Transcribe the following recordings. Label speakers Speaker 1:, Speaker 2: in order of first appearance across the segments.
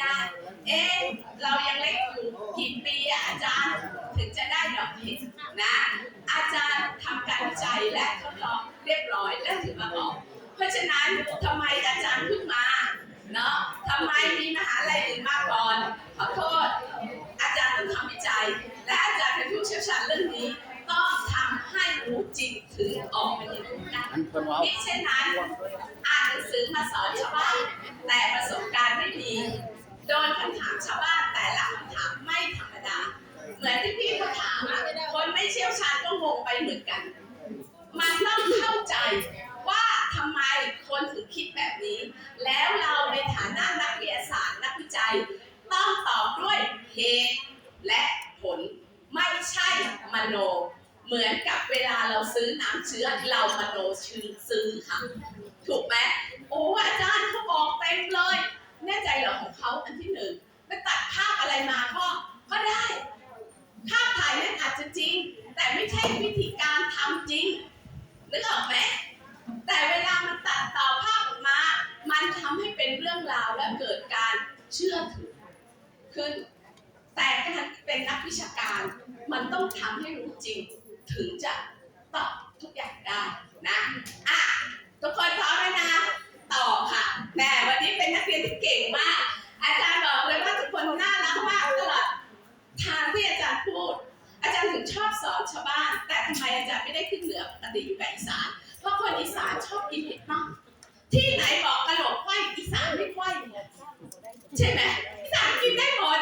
Speaker 1: ได้ เอ๊ะเรายังเล็กอยู่กี่ปีอะอาจารย์ถึงจะได้ดอกเห็ดนะ อาจารย์ทำการวิจัยและทดลองเรียบร้อยและถึงมาบอก เพราะฉะนั้นทำไมอาจารย์เพิ่งมาเนาะทำไมมีมหาลัยอื่นมาก่อนขอโทษ อาจารย์ต้องทำวิจัย และอาจารย์เป็นผู้เชี่ยวชาญเรื่องนี้ต้องทำให้รู้จริงถึงออกมาอย่างนั้น
Speaker 2: อันเพิ่นว่า
Speaker 1: มิเช่นนั้น อ่านหนังสือมาสอนชาวบ้านแต่ประสบการณ์ไม่มี โดนคำถามชาวบ้านแต่ละคำถามไม่ธรรมดา เหมือนที่พี่เขาถามอะคนไม่เชี่ยวชาญก็งงไปเหมือนกัน มันต้องเข้าใจว่าทำไมคนถึงคิดแบบนี้ แล้วเราในฐานะนักวิทยาศาสตร์นักวิจัย ต้องตอบด้วยเหตุและผลไม่ใช่มโน เหมือนกับเวลาเราซื้อน้ำเชื้อเรามโนชื่อซื้อค่ะ ถูกไหมโอ้อาจารย์เขาบอกเต็มเลย แน่ใจเหรอของเขาอันที่หนึ่งไปตัดภาพอะไรมาก็ก็ได้ ภาพถ่ายนั้นอาจจะจริง แต่ไม่ใช่วิธีการทำจริงนึกออกไหมแต่เวลามันตัดต่อภาพออกมา มันทำให้เป็นเรื่องราวและเกิดการเชื่อถือขึ้น แต่การเป็นนักวิชาการ มันต้องทำให้รู้จริง ถึงจะตอบทุกอย่างได้นะอะทุกคนพร้อมไหมนะ ต่อค่ะแหมวันนี้เป็นนักเรียนที่เก่งมาก อาจารย์บอกเลยว่าทุกคนน่ารักมากตลอดทางที่อาจารย์พูด อาจารย์ถึง ชาวบ้าน แต่ทำไมอาจารย์ไม่ได้ขึ้นเหนือปกติอยู่กับอีสาน เพราะคนอีสานชอบกินเห็ดมาก ที่ไหนบอกกระโหลกไขว้อีสานไม่ไขว้ใช่ไหมอีสานกินได้หมด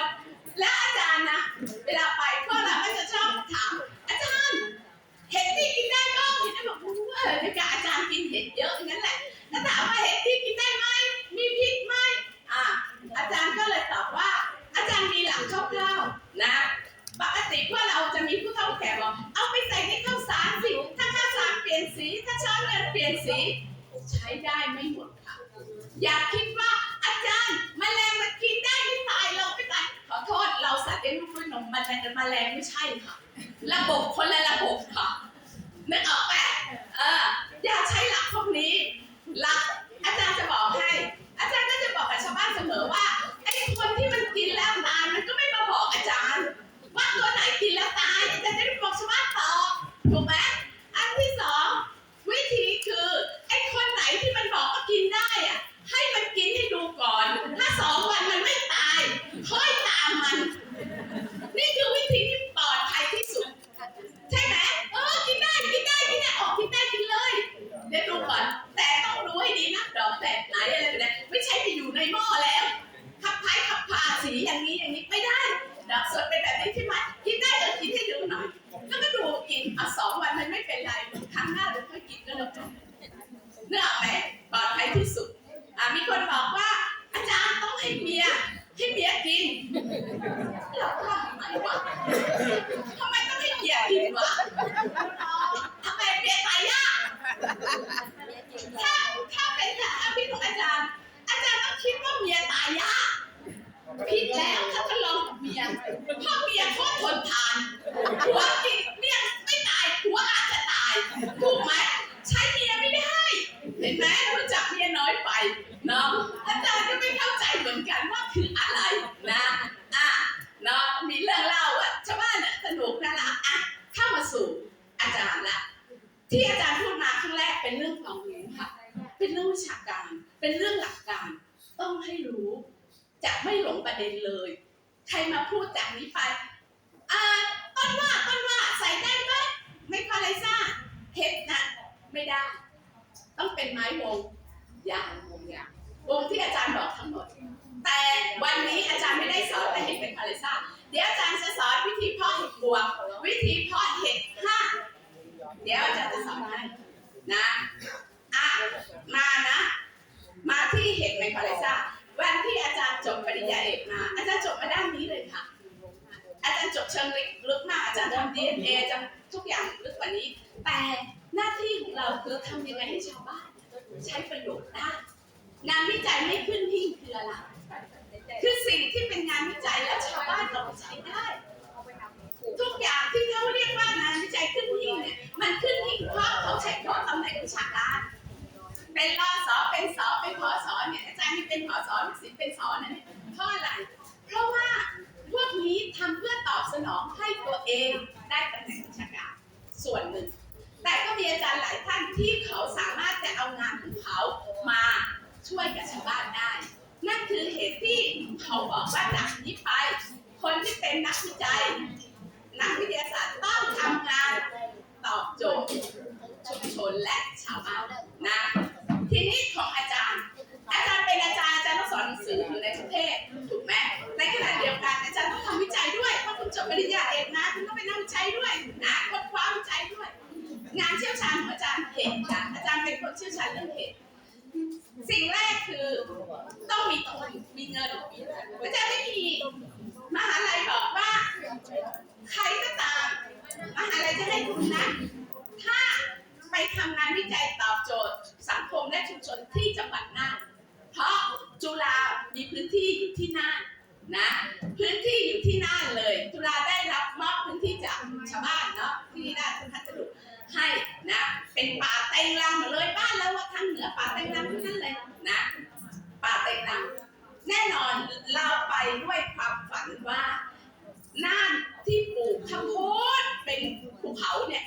Speaker 1: และอาจารย์นะ เวลาไปพวกเราก็จะชอบถามอาจารย์ เห็ดที่กินได้ก็เห็ดได้บอกว่าเออในการอาจารย์กินเห็ดเยอะอย่างนั้นแหละก็ถามว่าเห็ดที่กินได้ไหมมีพิษไหมอ่าอาจารย์ก็เลยตอบว่า อาจารย์มีหลักคร่าว แมลงแรงไม่ใช่ค่ะ ระบบคนละระบบค่ะ นึกออกไหมเออ อย่าใช้หลักพวกนี้ หลักอาจารย์จะบอกให้ อาจารย์ก็จะบอกกับชาวบ้านเสมอว่าไอ้คนที่มันกินแล้วตายมันก็ไม่มาบอกอาจารย์ ว่าตัวไหนกินแล้วตายอาจารย์จะได้บอกชาวบ้านต่อถูกไหมอันที่สองวิธีคือไอ้คนไหนที่มันบอกว่ากินได้อะให้มันกินให้ดูก่อน ถ้าสองวันมันไม่ตายค่อยตามมัน นี่คือวิธีที่ปลอดภัยที่สุด ใช่ไหมเออ กินได้ กินได้ กินได้ ออกกินได้ กินเลย เดี๋ยวดูก่อน แต่ต้องรู้ให้ดีนะ ดอกแบบไหนอะไรแบบไหนไม่ใช่ไปอยู่ในหม้อแล้ว ขับพายขับพาสีอย่างนี้อย่างนี้ไม่ได้ ดอกสดเป็นแบบนี้ใช่ไหมกินได้เดี๋ยวกินให้ดูหน่อย แล้วก็ดูกินอะสองวันมันไม่เป็นไร ครั้งหน้าเดี๋ยวค่อยกินก็แล้วกันเนื้ออกไหมปลอดภัยที่สุด อะมีคนบอกว่า อาจารย์ต้องให้เมีย ให้เมียกินเราว่าทำไมวะ ทำไมต้องให้เมียกินวะทำไมเมียตายยากถ้าถ้าเป็นถ้าพี่ของอาจารย์ อาจารย์ต้องคิดว่าเมียตายยากผิดแล้วถ้าทดลองกับเมียเพราะเมียโคตรทนทานผัวกินเมียไม่ตายผัวอาจจะตาย ถูกไหมใช้เมียไม่ได้ เห็นไหมรู้จักเมียน้อยไปเนาะอาจารย์ก็ไม่เข้าใจเหมือนกันว่าคืออะไรนะอะเนาะมีเรื่องเล่าอะชาวบ้านอะสนุกน่ารักอะเข้ามาสู่อาจารย์ละที่อาจารย์พูดมาครั้งแรกเป็นเรื่องความรู้ค่ะ เป็นเรื่องวิชาการ เป็นเรื่องหลักการ ต้องให้รู้ จะไม่หลงประเด็นเลย ใครมาพูดจากนี้ไป อ่า ต้นว่า ต้นว่า ใส่ได้ไหมไม่พอไรซ่าเห็ดนะไม่ได้ ต้อง เป็นไม้วงยางวงยางวงที่อาจารย์บอกทั้งหมด แต่วันนี้อาจารย์ไม่ได้สอนแต่เห็ดเป็นพาเลซ่าเดี๋ยวอาจารย์จะสอนวิธีเพาะเห็ดบววิธีเพาะเห็ดห้าเดี๋ยวอาจารย์จะสอนให้นะอะมานะ มาที่เห็ดในพาเลซ่าวันที่อาจารย์จบปริญญาเอกมา อาจารย์จบมาด้านนี้เลยค่ะ อาจารย์จบเชิงลึกมากอาจารย์ทำ DNA จำทุกอย่างลึกกว่านี้ แต่หน้าที่ของเราคือทำยังไงให้ชาวบ้าน ใช้ประโยชน์ได้งานวิจัยไม่ขึ้นหิ้งคืออะไรคือสิ่งที่เป็นงานวิจัยแล้วชาวบ้านเราใช้ได้ ทุกอย่างที่เขาเรียกว่างานวิจัยขึ้นหิ้งเนี่ยมันขึ้นหิ้งเพราะเขาใช้เพราะตำแหน่งวิชาการเป็นรอสอเป็นสอเป็นพอสอเนี่ยอาจารย์นี่เป็นพอสอนักศิลป์เป็นสอนะเนี่ยเพราะอะไร เพราะว่าพวกนี้ทำเพื่อตอบสนองให้ตัวเองได้ตำแหน่งราชการส่วนหนึ่ง แต่ก็มีอาจารย์หลายท่านที่ ช่วยกับชาวบ้านได้ นั่นคือเหตุที่เขาบอกว่าจากนี้ไป คนที่เป็นนักวิจัย นักวิทยาศาสตร์ต้องทำงานตอบโจทย์ชุมชนและชาวบ้านนะทีนี้ของอาจารย์ อาจารย์เป็นอาจารย์อาจารย์ต้องสอนหนังสืออยู่ในประเทศถูกไหมในขณะเดียวกันอาจารย์ต้องทำวิจัยด้วยเพราะคุณจบปริญญาเอกนะคุณต้องไปนั่งวิจัยด้วยนะค้นคว้าวิจัยด้วย งานเชี่ยวชาญของอาจารย์เห็นค่ะอาจารย์เป็นคนเชี่ยวชาญเรื่องเห็ด สิ่งแรกคือต้องมีทุนมีเงินอาจารย์ไม่มีมหาลัยบอกว่า ใครก็ตามมหาลัยจะให้ทุนนะถ้าไปทำงานวิจัยตอบโจทย์ สังคมและชุมชนที่จังหวัดน่านเพราะจุฬามีพื้นที่อยู่ที่น่านนะพื้นที่อยู่ที่น่านเลย จุฬาได้รับมอบพื้นที่จากชาวบ้านเนาะที่น่านพัสดุให้นะเป็นป่าเต็งรังมเลยบ้านแล้วว่าทางเหนือป่าเต็งรังทั้งนั้นเลยนะป่าเต็งรัง แน่นอนเราไปด้วยความฝันว่าน่านที่ปลูกข้าวโพดเป็นภูเขาเนี่ย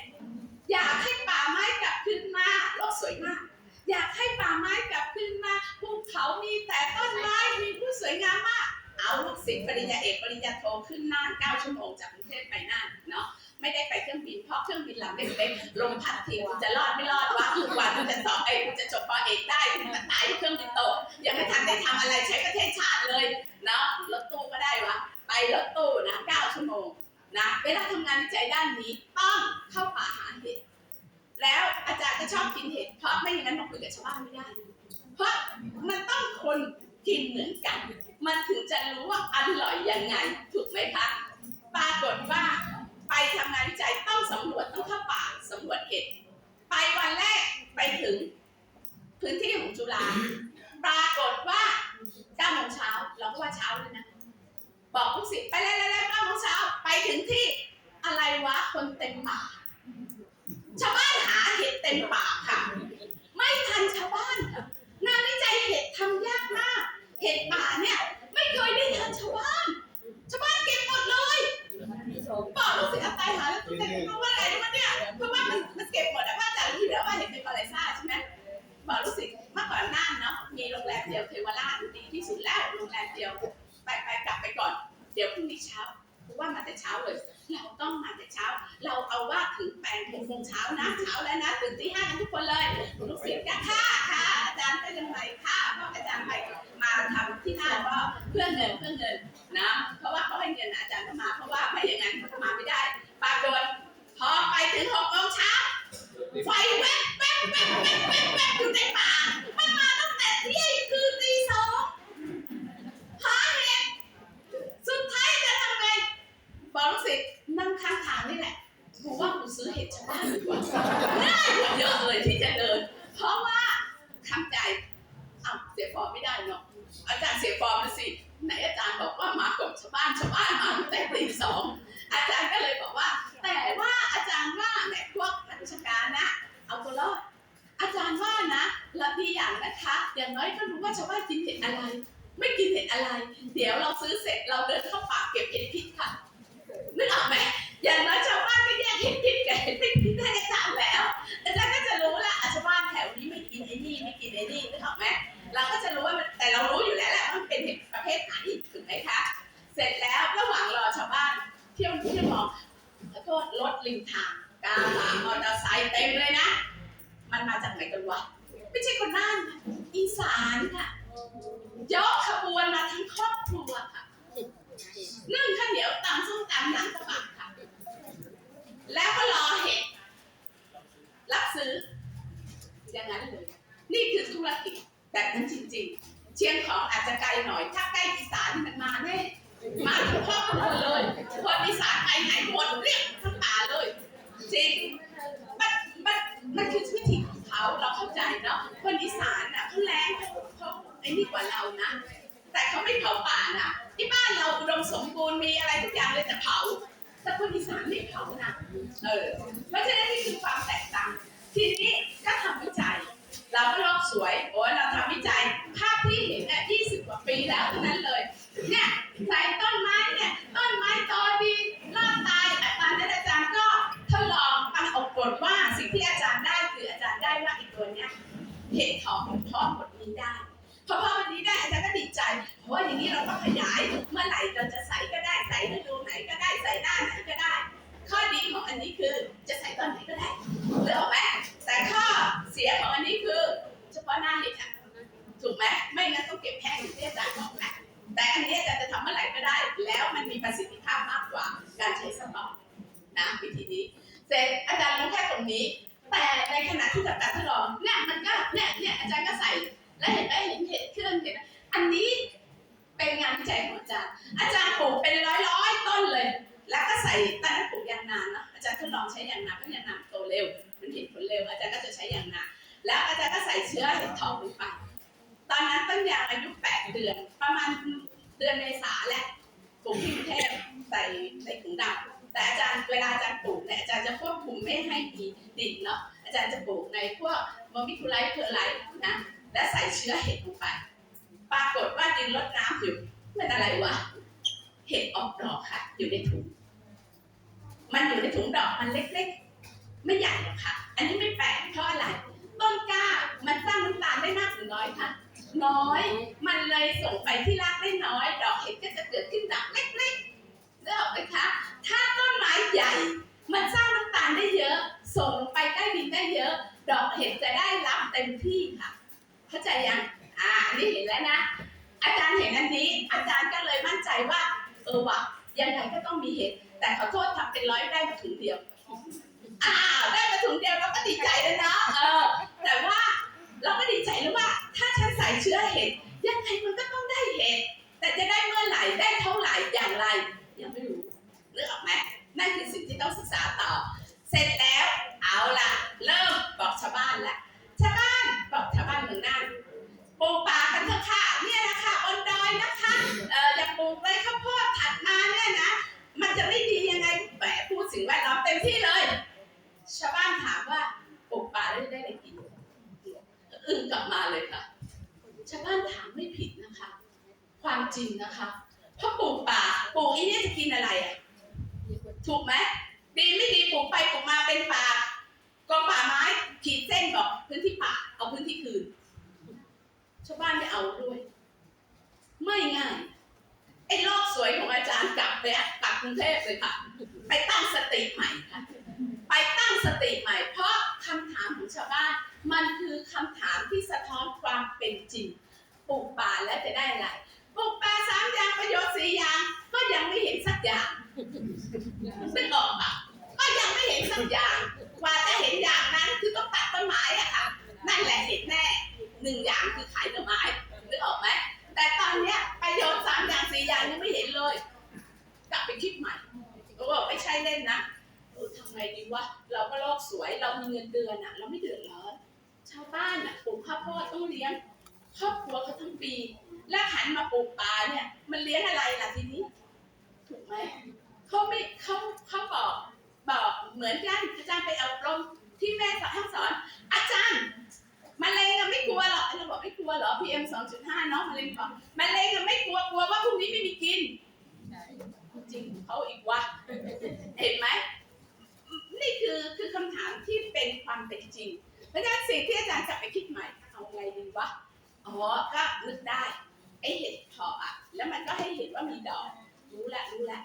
Speaker 1: อยากให้ป่าไม้กลับขึ้นมาโลกสวยมาก อยากให้ป่าไม้กลับขึ้นมาภูเขามีแต่ต้นไม้มีผู้สวยงามมาก เอาลูกศิษย์ปริญญาเอกปริญญาโทขึ้นน่าน9ชั่วโมงจากกรุงเทพไปน่านเนาะ ไม่ได้ไปเครื่องบินเพราะเครื่องบินลำเล็กๆลมพัดทีคุณจะรอดไม่รอดวะคุณว่าคุณจะสอบไอ้คุณจะจบปอเอกได้คุณจะตายเครื่องบินตกยังไม่ทันได้ทำอะไรใช้ประเทศชาติเลยเนาะรถตู้ก็ได้วะไปรถตู้นะ9ชั่วโมงนะเวลาทำงานวิจัยด้านนี้ต้องเข้าป่าหาเห็ดแล้วอาจารย์ก็ชอบกินเห็ดเพราะไม่อย่างนั้นมาคุยกับชาวบ้านไม่ได้ เพราะมันต้องคนกินเหมือนกัน มันถึงจะรู้ว่าอร่อยยังไงถูกไหมคะปรากฏว่า ไปทำงานวิจัยต้องสำรวจต้องเข้าป่าสำรวจเห็ดไปวันแรกไปถึง พื้นที่ของจุฬาปรากฏว่า9โมงเช้าเราก็ว่าเช้าเลยนะ บอกลูกศิษย์ไปแล้วแล้ว9โมงเช้าไปถึงที่อะไรวะคนเต็มป่าชาวบ้านหาเห็ดเต็มป่าค่ะ ไม่ทันชาวบ้านค่ะงานวิจัยเห็ดทำยากมาก เห็ดป่าเนี่ย ไม่เคยได้ทันชาวบ้าน อ ตอนนั้นต้นยางอายุแปดเดือน ประมาณเดือนเมษาแหละปลูกที่กรุงเทพใส่ใส่ถุงดำแต่อาจารย์เวลาอาจารย์ปลูกเนี่ยอาจารย์จะควบคุมไม่ให้มีดินเนาะอาจารย์จะปลูกในพวกมอมิคูไลท์เพอร์ไลท์นะและใส่เชื้อเห็ดลงไป ปรากฏว่าดินรดน้ำอยู่เป็นอะไรวะเห็ดออกดอกค่ะ อยู่ในถุง มันอยู่ในถุงดอกมันเล็กๆ ไม่ใหญ่หรอกค่ะ อันนี้ไม่แปลกเพราะอะไร ต้นกล้ามันสร้างน้ำตาลได้มากหรือน้อยคะ น้อย มันเลยส่งไปที่รากได้น้อย ดอกเห็ดก็จะเกิดขึ้นดอกเล็กๆนึกออกไหมคะ ถ้าต้นไม้ใหญ่ มันสร้างน้ำตาลได้เยอะ ส่งไปใต้ดินได้เยอะ ดอกเห็ดจะได้รับเต็มที่ค่ะ เข้าใจยังอ่าอันนี้เห็นแล้วนะ อาจารย์เห็นอันนี้ อาจารย์ก็เลยมั่นใจว่า เออวะยังไงก็ต้องมีเห็ดแต่ขอโทษทำเป็นร้อยได้มาถุงเดียวอ้าวได้มาถุงเดียวเราก็ดีใจแล้วนะเออแต่ว่า เราก็ดีใจแล้วว่า ถ้าฉันใส่เชื้อเห็ดยังไงมันก็ต้องได้เห็ดแต่จะได้เมื่อไหร่ได้เท่าไหร่อย่างไร ยังไม่รู้นึกออกไหมนั่นคือสิ่งที่ต้องศึกษาต่อ เสร็จแล้วเอาละเริ่มบอกชาวบ้านละชาวบ้านบอกชาวบ้านเมืองน่านปลูกป่ากันเถอะค่ะเนี่ยนะคะบนดอยนะคะเอออย่าปลูกเลยข้าวโพดถัดมาเนี่ยนะ มันจะไม่ดียังไงแหมพูดสิ่งแวดล้อมเต็มที่เลย ชาวบ้านถามว่าปลูกป่าแล้วจะได้อะไรกินอึ้ง กลับมาเลยค่ะชาวบ้านถามไม่ผิดนะคะ ความจริงนะคะเพราะปลูกป่าปลูกอีเนี่ยจะกินอะไรอะถูกไหมดีไม่ดีปลูกไปปลูกมาเป็นป่ากองป่าไม้ขีดเส้นบอกพื้นที่ป่าเอาพื้นที่คืนชาวบ้านไม่เอาด้วย ไม่ง่ายไอ้โลกสวยของอาจารย์กลับไปกลับกรุงเทพเลยค่ะ ไปตั้งสติใหม่ค่ะไปตั้งสติใหม่ เพราะคำถามของชาวบ้าน มันคือคำถามที่สะท้อนความเป็นจริงปลูกป่าแล้วจะได้อะไร PM 2.5เนาะมะเร็งบอกมะเร็งไม่กลัวกลัวว่าพรุ่งนี้ไม่มีกินจริงเขาอีกว่าเห็นไหมนี่คือคือคำถามที่เป็นความเป็นจริง เพราะฉะนั้นสิ่งที่อาจารย์กลับไปคิดใหม่เอาไงดีวะอ๋อก็นึกได้ไอเห็ดเพาะอะแล้วมันก็ให้เห็นว่ามีดอก รู้ละรู้ละ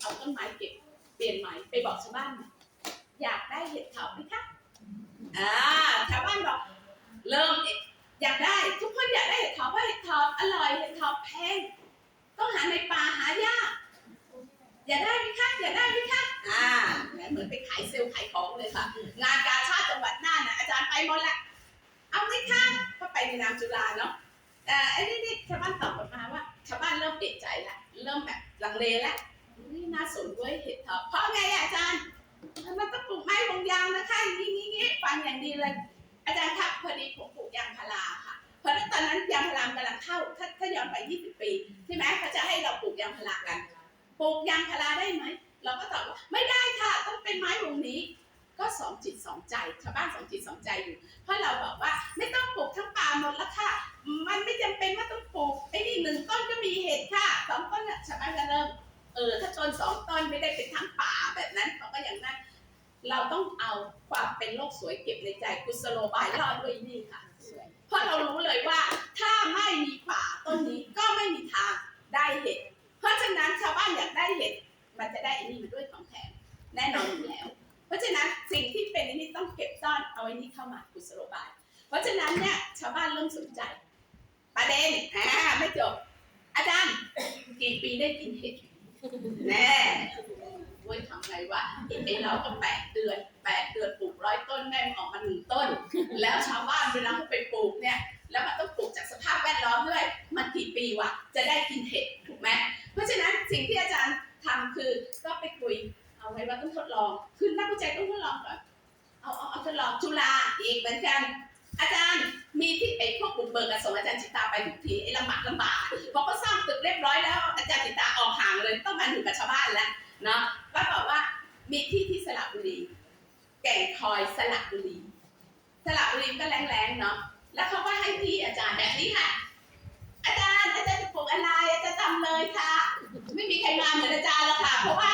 Speaker 1: เอาต้นไม้เก็บเปลี่ยนใหม่ไปบอกชาวบ้านอยากได้เห็ดเพาะไหมคะอ่าชาวบ้านบอกเริ่ม อยากได้ทุกคนอยากได้เห็ดเพาะเพราะเห็ดเพาะอร่อยเห็ดเพาะแพงต้องหาในป่าหายากอยากได้ไหมคะอยากได้ไหมคะอ่าเหมือนไปขายเซลล์ขายของเลยค่ะ งานกาชาติจังหวัดน่านนะอาจารย์ไปหมดละเอาไหมคะก็ไปในนามจุฬาเนาะแต่ไอ้นี่นี่ชาวบ้านตอบกลับมาว่าชาวบ้านเริ่มเปลี่ยนใจละเริ่มแบบลังเลละนี่น่าสนเว้ยเห็ดถาะเพราะไงอาจารย์มันต้องปลูกไม้วงยางนะคะอย่างนี้งี้งี้ฟังอย่างดีเลย อาจารย์ครับพอดีผมปลูกยางพาราค่ะ เพราะตอนนั้นยางพารากำลังเข้า ถ้าถ้าย้อนไป 20 ปีใช่ไหมเขาจะให้เราปลูกยางพารากัน ปลูกยางพาราได้ไหม เราก็ตอบว่าไม่ได้ค่ะ ต้องเป็นไม้วงนี้ ก็สองจิตสองใจ ชาวบ้านสองจิตสองใจอยู่ เพราะเราบอกว่าไม่ต้องปลูกทั้งป่าหมดแล้วค่ะ มันไม่จำเป็นว่าต้องปลูก ไอ้นี่หนึ่งต้นก็มีเห็ดค่ะสองต้นน่ะชาวบ้านก็เริ่ม เออ ถ้าต้นสองต้นไม่ได้เป็นทั้งป่าแบบนั้นเขาก็อย่างนั้น เราต้องเอาความเป็นโลกสวยเก็บในใจกุศโลบายล่อด้วยนี่ค่ะเพราะเรารู้เลยว่าถ้าไม่มีป่าต้นนี้ก็ไม่มีทางได้เห็ด เพราะฉะนั้นชาวบ้านอยากได้เห็ดมันจะได้อันนี้มาด้วยของแถมแน่นอนอยู่แล้ว เพราะฉะนั้นสิ่งที่เป็นอันนี้ต้องเก็บซ่อนเอาไว้นี้เข้ามากุศโลบาย เพราะฉะนั้นเนี่ยชาวบ้านเริ่มสนใจ ประเด็นอ่าไม่จบ อาจารย์กี่ปีได้กินเห็ดแน่ เว้ยทำไงวะไอ้เราก็แปดเดือนแปดเดือนปลูกร้อยต้นแม่งออกมาหนึ่งต้น แล้วชาวบ้านเวลาเขาไปปลูกเนี่ย แล้วมันต้องปลูกจากสภาพแวดล้อมด้วย มันกี่ปีวะจะได้กินเห็ดถูกไหมเพราะฉะนั้นสิ่งที่อาจารย์ทำคือก็ไปคุยเอาไว้ว่าต้องทดลอง คือนักวิจัยต้องทดลองก่อนเอาเอาเอาทดลองจุฬาอีกเหมือนกันอาจารย์มีที่ไอ้พวกบุกเบิกกับส่งอาจารย์จิตาไปทุกทีไอ้ลำบากลำบากพอเขาสร้างตึกเรียบร้อยแล้วอาจารย์จิตาออกห่างเลยต้องมาอยู่กับชาวบ้านแล้วเนาะก็บอกว่ามีที่ที่สระบุรี แก่งคอยสระบุรี สระบุรีก็แรงๆเนาะ แล้วเขาก็ให้ที่อาจารย์แบบนี้ค่ะ อาจารย์อาจารย์จะปลูกอะไรอาจารย์ทำเลยค่ะ ไม่มีใครมาเหมือนอาจารย์หรอกค่ะ เพราะว่า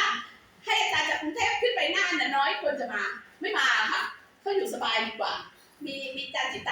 Speaker 1: ให้อาจารย์จากกรุงเทพขึ้นไปน่านน่ะน้อยคนจะมา ไม่มาค่ะเขาอยู่สบายดีกว่า มีมีอาจา
Speaker 2: รย์
Speaker 1: จิตา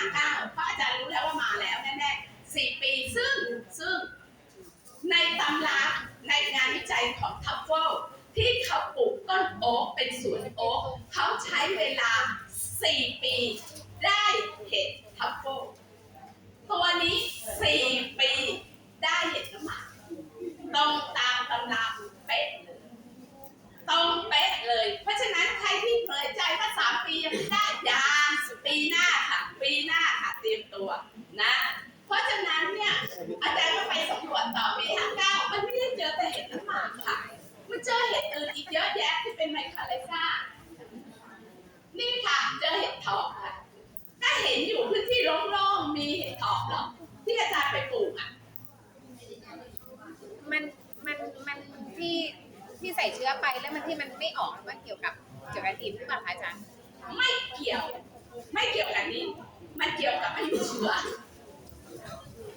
Speaker 1: อปีห้าเก้าเพระอาจารย์รู้แล้วว่ามาแล้วแน่ๆสี่ปีซึ่งซึ่งในตำราในงานวิจัยของทัฟเฟิลที่เขาปลูกต้นโอ๊กเป็นสวนโอ๊กเขาใช้เวลา 4 ปีได้เห็ดทัฟเฟิลตัวนี้ 4 ปีได้เห็ดน้ำหมากตรงตามตำราเป๊ะเลย ตรงเป๊ะเลย เพราะฉะนั้นใครที่เผยใจว่ามปียังไม่ได้ยางปีหน้าค่ะ ปีหน้าค่ะเตรียมตัวนะ เพราะฉะนั้นเนี่ยอาจารย์ก็ไปสำรวจต่อปี59มันไม่ได้เจอแต่เห็ดน้ำหมากค่ะ มันเจอเห็ดอื่นอีกเยอะแยะที่เป็นไมคาเลซ่า นี่ค่ะ เจอเห็ดถอบค่ะถ้าเห็นอยู่พื้นที่โล่งๆมีเห็ดถอบเหรอที่อาจารย์ไปปลูกอะ
Speaker 2: มันมันมันที่ที่ใส่เชื้อไปแล้วมันที่มันไม่ออกมันเกี่ ยวกับเกี่ยวกับดินหรือเปล่าคะอาจารย์
Speaker 1: ไม่เกี่ยว ไม่เกี่ยวกับนี้ มันเกี่ยวกับอายุเชื้อ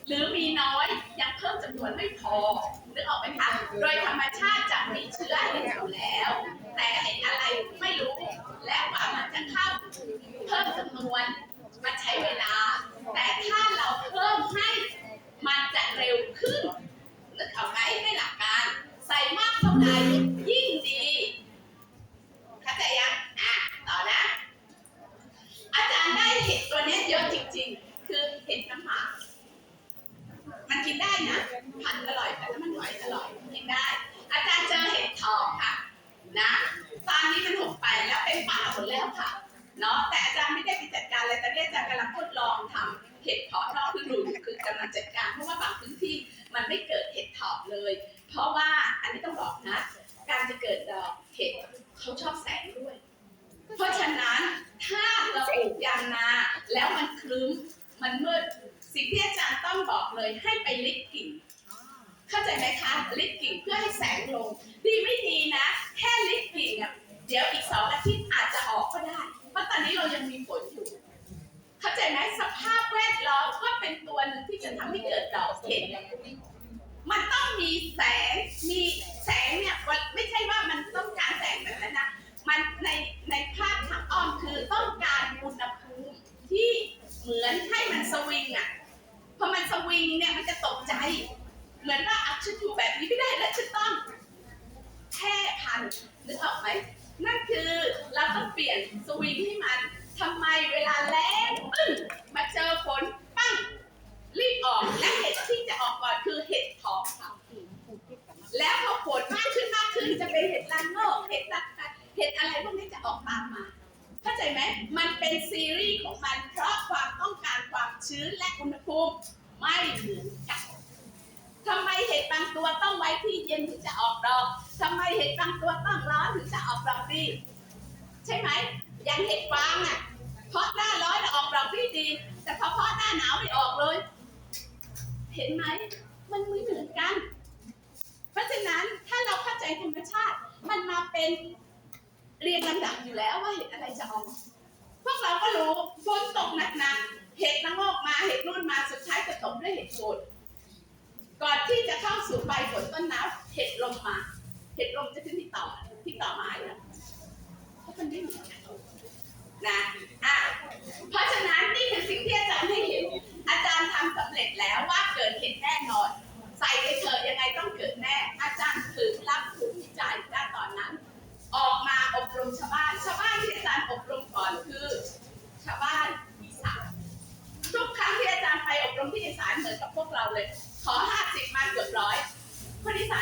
Speaker 1: หรือมีน้อยยังเพิ่มจำนวนไม่พอนึกออกไหมคะโดยธรรมชาติจะมีเชื้ออยู่แล้ว แต่เห็นอะไรไม่รู้ และกว่ามันจะเข้าเพิ่มจำนวนมันใช้เวลา แต่ถ้าเราเพิ่มให้มันจะเร็วขึ้นนึกออกไหมในหลักการใส่มากเท่าไหร่ ให้ไปลิดกิ่ง เข้าใจไหมคะลิดกิ่งเพื่อให้แสงลง ดีไม่ดีนะ แค่ลิดกิ่งอะเดี๋ยวอีกสองอาทิตย์อาจจะออกก็ได้ เพราะตอนนี้เรายังมีฝนอยู่ เข้าใจไหมสภาพแวดล้อมก็เป็นตัวหนึ่งที่จะทำให้เกิดดอกเห็ดมันต้องมีแสง มีแสงเนี่ยมันไม่ใช่ว่ามันต้องการแสงแบบนั้นนะ มันในในภาพทางอ้อมคือต้องการอุณหภูมิที่เหมือนให้มันสวิงอะพ อมันสวิงเนี่ยมันจะตกใจ เหมือนว่าอักฉันอยู่แบบนี้ไม่ได้แล้วฉันต้องแค่พันนึกออกไหมนั่นคือเราต้องเปลี่ยนสวิงให้มันทำไมเวลาแล้งปึ้งมาเจอฝนปั้งรีบออกและเห็ดที่จะออกก่อนคือเห็ดถอบค่ะแล้วพอฝนมากขึ้นมากขึ้นจะเป็นเห็ดลานโงกเห็ดตัดเห็ดอะไรพวกนี้จะออกตามมาเข้าใจไหมมันเป็นซีรีส์ของมันเพราะความต้องการความชื้นและอุณหภูมิไม่เหมือนกันทำไมเห็ด บางตัวต้องไว้ที่เย็นถึงจะออกดอกทำไมเห็ดบางตัวต้องร้อนถึงจะออกดอกดี ใช่ไหมอย่างเห็ดฟางอะเพราะหน้าร้อนออกดอกที่ดี แต่พอเพราะหน้าหนาวไม่ออกเลย เห็นไหมมันไม่เหมือนกัน เพราะฉะนั้นถ้าเราเข้าใจธรรมชาติมันมาเป็นเรียงลำดับอยู่แล้วว่าเห็ดอะไรจะออก พวกเราก็รู้ฝนตกหนักๆเห็ดละงอกมาเห็ดนู่นมาสุดท้ายจะตกด้วยเห็ดโคน ก่อนที่จะเข้าสู่ใบฝนต้นหนาวเห็ดลมมา เห็ดลมจะขึ้นที่ต่อที่ต่อไม้แล้วเพราะมันไม่เมือนกันะอะเพราะฉะนั้นนี่คือสิ่งที่อาจารย์ให้เห็น อาจารย์ทำสำเร็จแล้วว่าเกิดเห็นแน่นอน ใส่ไปเถอะยังไงต้องเกิดแน่ อาจารย์ถือรับภูมิใจนตอนนั้น ออกมาอบรมชาวบ้าน ชาวบ้านที่อาจารย์อบรมก่อนคือ ชาวบ้านอีสานทุกครั้งที่อาจารย์ไปอบรมที่อีสานเหมือนกับพวกเราเลย ขอ50มาเกือบร้อยคนอีสาน